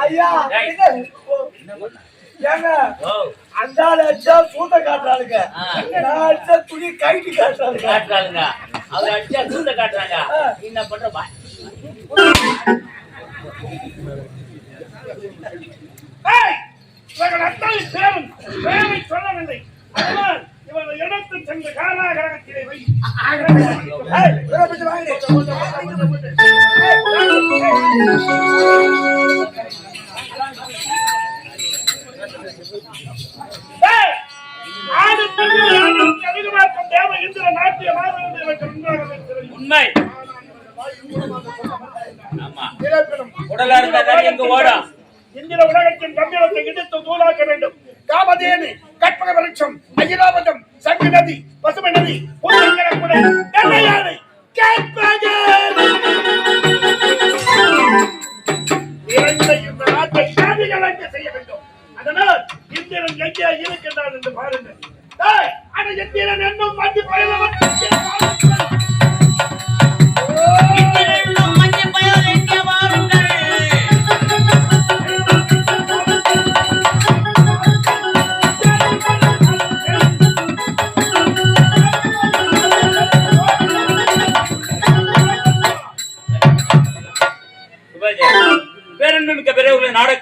ஐயா ஏங்க ஓ அந்த ஆள் அடிச்சா சூத்த காட்டுறாளுங்க ஆ. நான் அடிச்சா துணி கைட்டு காட்டுறாளுங்க காட்டுறாங்க அவர் அடிச்சா சூத்த காட்டுறாங்க நீ என்ன பண்ற வா. ஏய், இவர்கள் அத்தனை பேரும் பேரை சொல்லவில்லை அதனால் இவர்கள் எடுத்து சென்று காலாகிரகத்திலே வை ஏய், இவரை பிடிச்சு வாங்கடி. ஏய், ஆடு தண்ணி ஆடும் கழுகு மாற்றம் தேவ இந்திர நாட்டிய மாதவன் இவர்கள் உண்டாகவே தெரியும். உண்மை உடலா இருந்தா எங்க ஓடும் இந்திர உலகத்தின் கம்பீரத்தை இடித்து தூளாக்க வேண்டும். காமதேனு கற்பக விருட்சம் அகிலாபதம் சங்கு நதி பசுமை நதி புதுக்கடற்குடை இரண்டை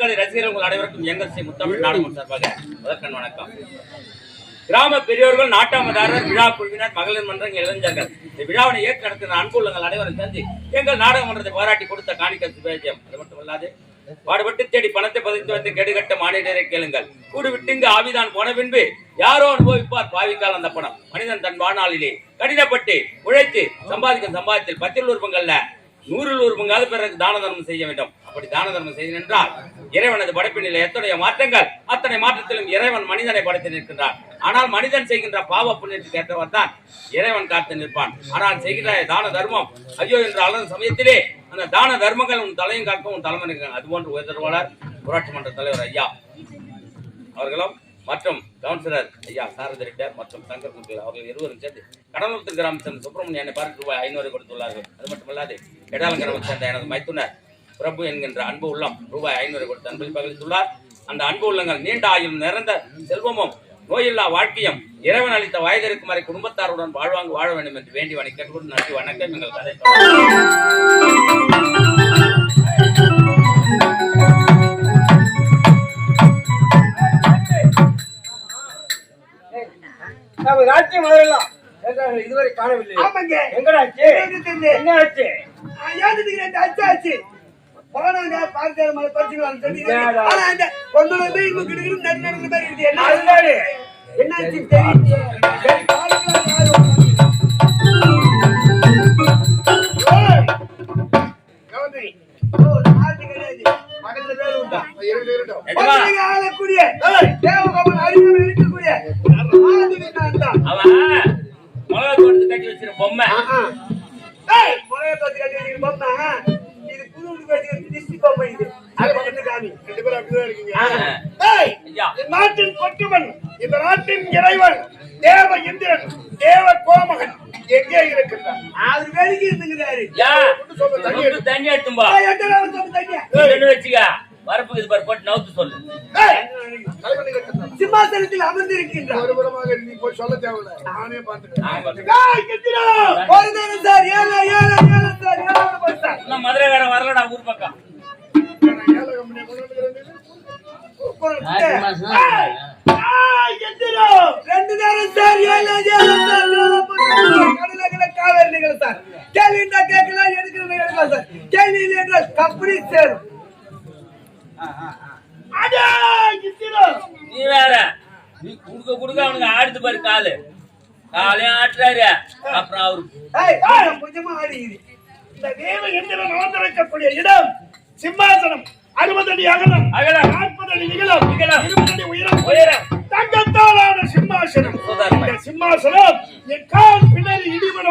பிறகுள்ள நாடகக்கலை ரசிகர்கள் அனைவருக்கும் எங்கள் சி முத்தமிழ் நாடகம் சார்பாக முதற்கண் வணக்கம். கிராம பெரியோர்கள் நாட்டாமதாரர் விழா குழுவினர் மகளிர் மன்றம் இளைஞர்கள். இந்த விழாவினை ஏற்று நடத்தின அன்புள்ளங்கள் அனைவரும் சேர்ந்து எங்கள் நாடக மன்றத்தை பாராட்டி கொடுத்த காணிக்கை சுபேஜம் அது மட்டுமல்லாது பாடுபட்டு தேடி பணத்தை பதித்து வந்து கெடுகட்ட மாநிலரை கேளுங்கள். கூடு விட்டு இங்கு ஆவிதான் போன பின்பு யாரோ அனுபவிப்பார் பாவிக்கால் அந்த பணம். மனிதன் தன் வாழ்நாளிலே கடினப்பட்டு உழைத்து சம்பாதிக்கும் சம்பாதித்தில் பத்தில் உருவங்கள்ல நூறில் ஒரு பங்காவது பிறகு தான தர்மம் செய்ய வேண்டும். அப்படி தான தர்மம் செய்ய என்றால் இறைவனது படைப்பினில் எத்தனைய மாற்றங்கள் அத்தனை மாற்றத்திலும் இறைவன் மனிதனை படைத்து நிற்கின்றான். ஆனால் மனிதன் செய்கின்ற பாவ புண்ணியத்துக்கு ஏற்றவர் தான் இறைவன் காத்து நிற்பான். ஆனால் செய்கின்ற தான தர்மம் ஐயோ என்று அலரும் சமயத்திலே அந்த தான தர்மங்கள் உன் தலையும் காக்கும் உன் தலைமை அதுபோன்று உயர்த்தவாளர் ஊராட்சி மன்ற தலைவர் ஐயா அவர்களும் மற்றும் கவுன்சிலர் ஐயா சாரதிரிட்டர் மற்றும் சங்கர் கும்பில் அவர்கள் இருவரும் சேர்ந்து கடலூர் கிராமத்தின் சுப்பிரமணியனை பார்த்து ரூபாய் ஐநூறு கொடுத்துள்ளார்கள். அது மட்டுமல்லாது கெடால சேர்ந்த எனது மைத்துனர் பிரபு என்கின்ற அன்பு உள்ளம் ரூபாய் ஐநூறு கொடுத்து அன்பில் பகிர்ந்துள்ளார் அந்த அன்பு உள்ளங்கள் நீண்ட ஆயுள் நிறந்த செல்வமும் நோயில்லா வாழ்க்கையும் இறைவன் அளித்த வயதிற்கும் வரை குடும்பத்தாருடன் வாழ்வாங்க வாழ வேண்டும் என்று வேண்டி வணி நன்றி வணக்கம். எங்கள் கதை நம்ம ராஜ்யம் வரலாம் இதுவரை காணவில்லை ஆமாங்க. எங்கடாச்சு தெரியுது. என்ன ஆச்சு? ஏன் ரெண்டு அச்சாச்சு போனாங்க பார்க்கிற மாதிரி வந்து கிடுகிடு நடு நடுங்கிற மாதிரி இருக்குது. என்ன. என்னாச்சு தெரியும் தேவ இந்திரன் தேவ கோமகன் எங்கே இருக்கின்றார்? அவர் வெளியே இருந்துங்கிறாரு சொல்லு, தண்ணி எடுத்தும்பா. சொல்லு வச்சுக்க. வரப்புக்கு இது பாரு போட்டு நவுத்து சொல்லு. சிம்மாசனத்தில் அமர்ந்திருக்கின்றார். நான் பாத்துக்கிறேன். ஏய், இந்திரா, ஒரு நேரம் சார்? ஏழை ஏழை ஏழை சார் ஏழை போய் மதுரைக்காரன் வரலடா ஊர் பக்கம். ரெண்டு நேரம் சார் ஏழை காவேரி நிகழ் சார். கேள்விண்டா கேட்கலாம் எடுக்கிறத எடுக்கலாம் சார். கேள்வி இல்லை என்றால் கம்பெனி சேரும் நீ வேற. நீ குடுக்க குடுக்க அவனுக்கு ஆடுது பாரு காலு. காலையும் ஆட்டுறாரு. அப்புறம் அவரு கொஞ்சமா ஆடிக்குது. இந்த தேவ எந்திரன் அமர்ந்திருக்கக்கூடிய இடம் சிம்மாசனம். அறுபது அடி அகலம் அகலம். நாற்பது அடி நிகழம் நிகழம். இருபது அடி உயரம் உயரம். தங்கத்தாலான சிம்மாசனம் சிம்மாசனம் என் கால் பின்னாடி இடிபட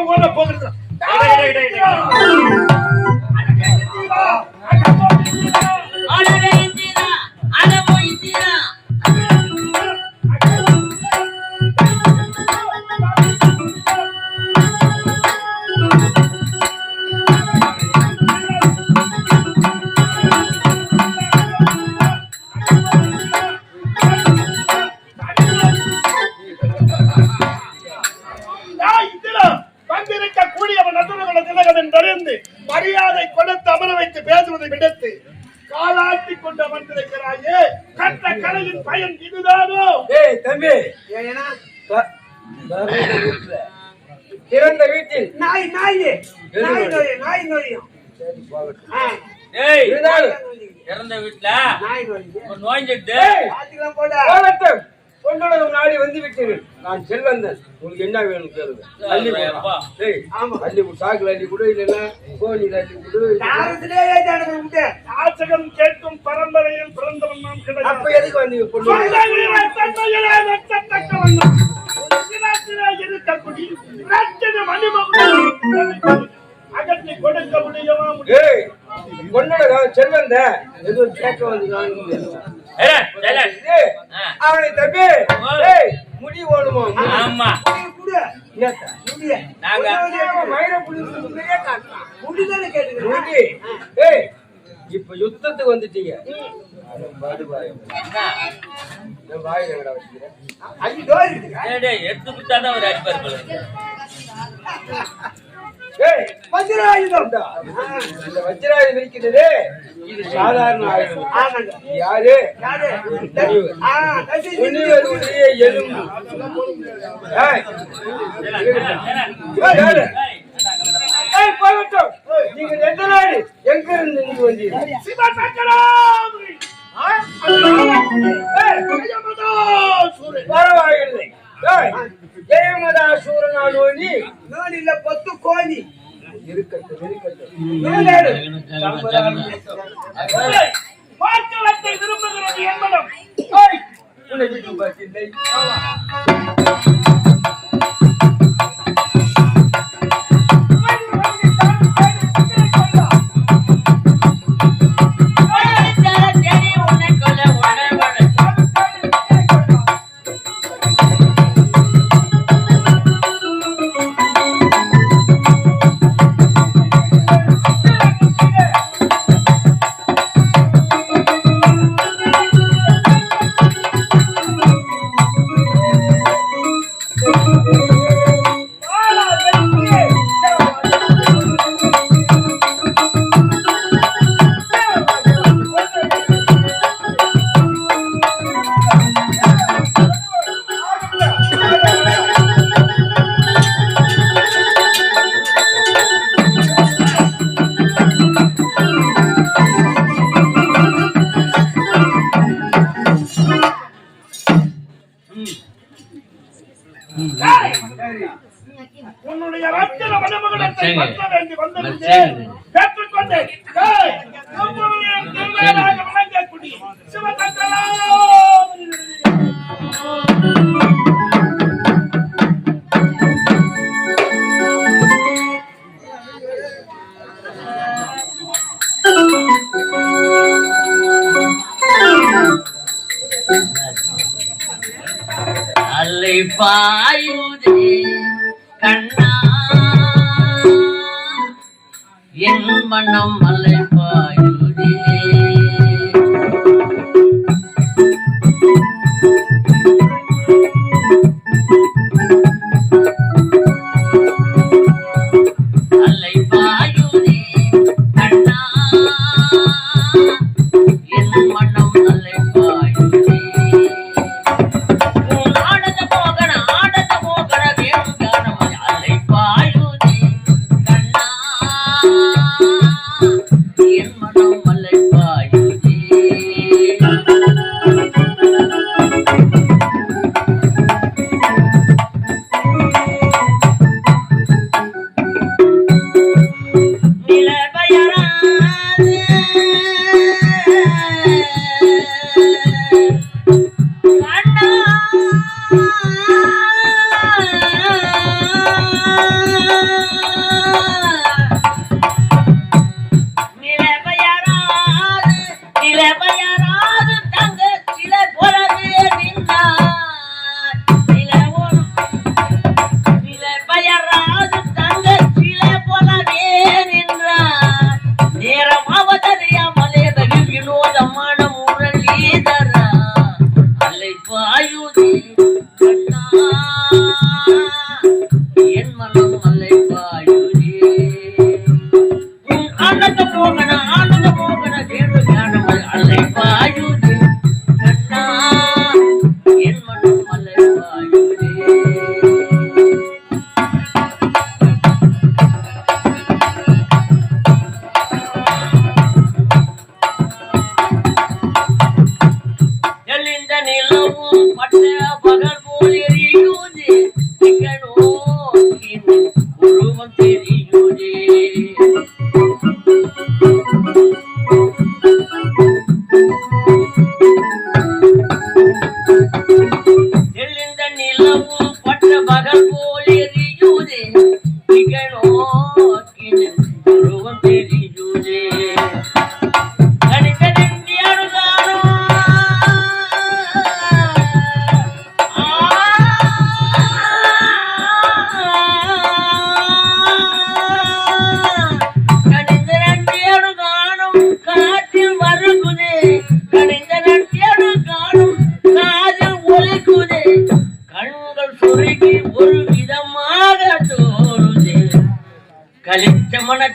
மரியாதை கொடுத்து அமர வைத்து பேசுவதை விடுத்து காலாட்டி கொண்டு அமர்ந்திருக்கிறாயே. கற்ற கலையின் பயன் இதுதானோ? ஏய் தம்பி. திறந்த வீட்டில். நாய் நாய். நாய் நோய் நாய்? நோயும் சரி, போகட்டும். ஆ, ஏய் இருந்தாலும் இறந்த வீட்டுல நாய் நோய் ஒரு நோய்ஞ்சிட்டு ஏய், பாத்துக்கலாம் போட. பொன்னுலகம் நாடி வந்து விட்டீர்கள் நான் செல்வந்தன் உங்களுக்கு என்ன வேணும் கேளுங்க. அள்ளி அப்பா. ஏய், அள்ளி கொடு, சாக்குல அள்ளி கொடு இல்லைன்னா கோணியில் அள்ளி கொடு யாச்சகம் கேட்கும் பரம்பரையில் பிறந்தவன் நாம் அப்ப கிடையாது எதுக்கு வந்து பொண்ணு? அகற்றி கொடுக்க முடியுமா? செல்வந்த. எதுவும் கேட்க வந்து அவனை தம்பி முடி ஓடுமா. ஆமா. நாங்க மயிரை காட்டுறான். முடிதானே கேட்டுக்கிறேன். முடி. ஏய். இப்ப யுத்தத்துக்கு வந்துட்டீங்க. எடுத்து விட்டாதான் ஒரு அடிப்பார் வஜ்ராயுதம் இந்த வஜ்ராயுதம் இருக்கிறது இது சாதாரண ஆயுதம். யாரு? யாரு எலும்பு. ஏய், நீங்க எந்த நாடு? எங்க இருந்து இங்கு Dulu, saya ada. பாயுதே கண்ணா. என் மனம் அலை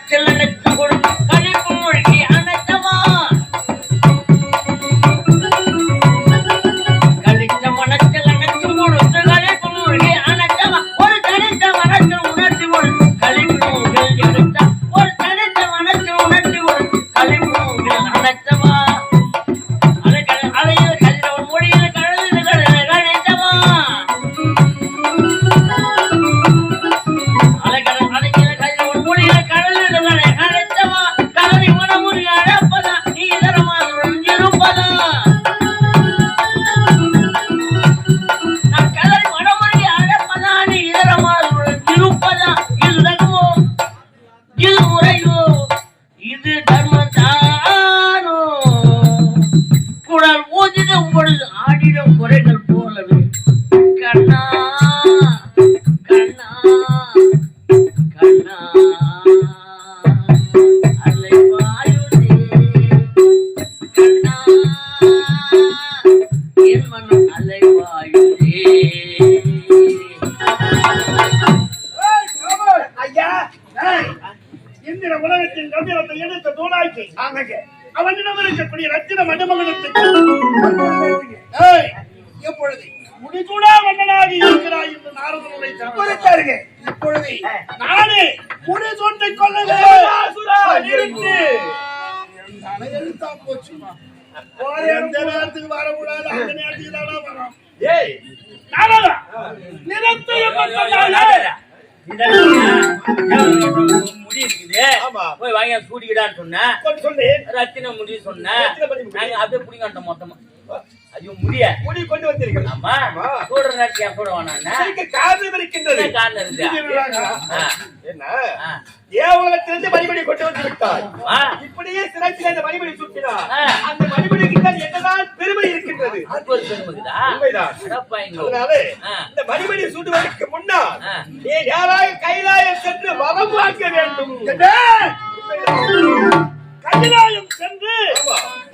killing it. எந்த நேரத்துக்கு வரக்கூடாது? அந்த நேரத்துக்கு தானே வரும். ஏய் முடி இருக்குது. போய் வாங்கி சொன்னேன். சொல்லு. ரத்தின முடி சொன்னேன். நாங்க அப்படியே பிடிங்கட்டோம் மொத்தமா. ஐயோ முடிய. முடி கொண்டு வந்திருக்கிறேன் ஆமா. காரணம் இருக்கின்றது காரணம் என்ன? ஏவலத்திலிருந்து மணிமணி கொண்டு வந்து விட்டார். இப்படியே சிறப்பில் அந்த மணிமணி சுற்றினார். அந்த மணிமணிக்கு தான் என்னதான் பெருமை இருக்கின்றது. அதனால. இந்த மணிமணி சூடுவதற்கு முன்னால். நீ யாராக கைலாயம் சென்று வரம் வாங்க வேண்டும்? கைலாயம் சென்று.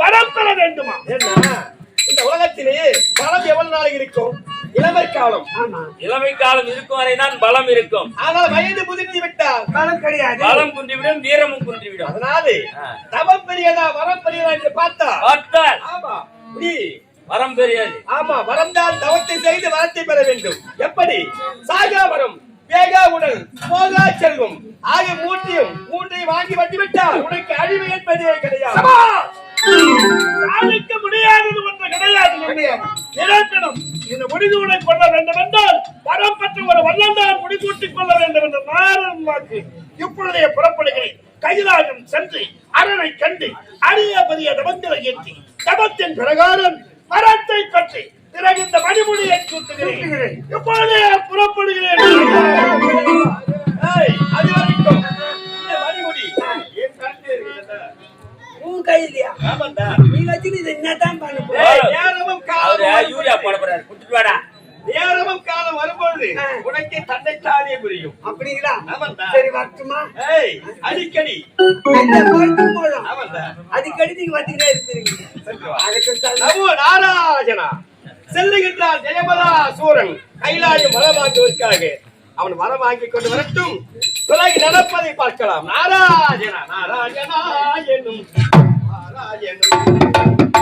வரம் பெற வேண்டுமா? என்ன? இந்த உலகத்திலே பலம் எவ்வளவு நாள் இருக்கும்? இளமை காலம். இளமை காலம் இருக்கும் வரைதான் பலம் இருக்கும். ஆனால் வயது முதிர்ந்து விட்டார் பலம் கிடையாது. பலம் குன்றிவிடும் வீரமும் குன்றிவிடும். அதனாலே. தவம் பெரியதா வரம் பெரியதா என்று பார்த்தா பார்த்தால் ஆமா முடி வரம் பெரியது. ஆமா வரம்தான் தவத்தை செய்து வரத்தை பெற வேண்டும். எப்படி? சாகா வரம் வேகா உடல் போகா செல்வம். ஆகிய மூன்றையும் மூன்றையும் வாங்கி வந்துவிட்டால் உனக்கு அழிவு என்பதே கிடையாது! சாதிக்க முடியாதது ஒன்று கிடையாது நிரந்தரம். இந்த முடிதூடை கொள்ள வேண்டும் என்றால் வரம் பெற்ற ஒரு வல்லந்தான் முடிசூட்டிக் கொள்ள வேண்டும் என்ற நாரன் வாக்கு இப்பொழுதே புறப்படுகிறேன். கைலாயம் சென்று அரணை கண்டு அரிய பெரிய தபங்களை ஏற்றி தபத்தின் பிரகாரம் மரத்தை பற்றி பிறகு இந்த மணிமுடியை சூட்டுகிறேன். இப்பொழுதே புறப்படுகிறேன். உன் கையிலயா ஆமாண்டா. நீ வச்சுட்டு இது என்னதான் பண்ண போற? ஏய், நேரமும் அவரு காலமும் யூரியா போட போறாரு? குடுத்துட்டு வாடா. நேரமும் காலம் வரும்பொழுது உனக்கே தன்னைத்தானே புரியும். அப்படிங்களா? ஆமாண்டா. சரி வரட்டுமா? அடிக்கடி. அடிக்கடி நீங்க வந்துட்டே நாராஜனா செல்லுகின்றான் ஜெயமலா சூரன். கைலாயம் வரம் வாங்குவதற்காக அவன் வரம் வாங்கி கொண்டு வரட்டும். பிறகு நடப்பதை பார்க்கலாம். நாராஜனா நாராஜனா என்னும் 那也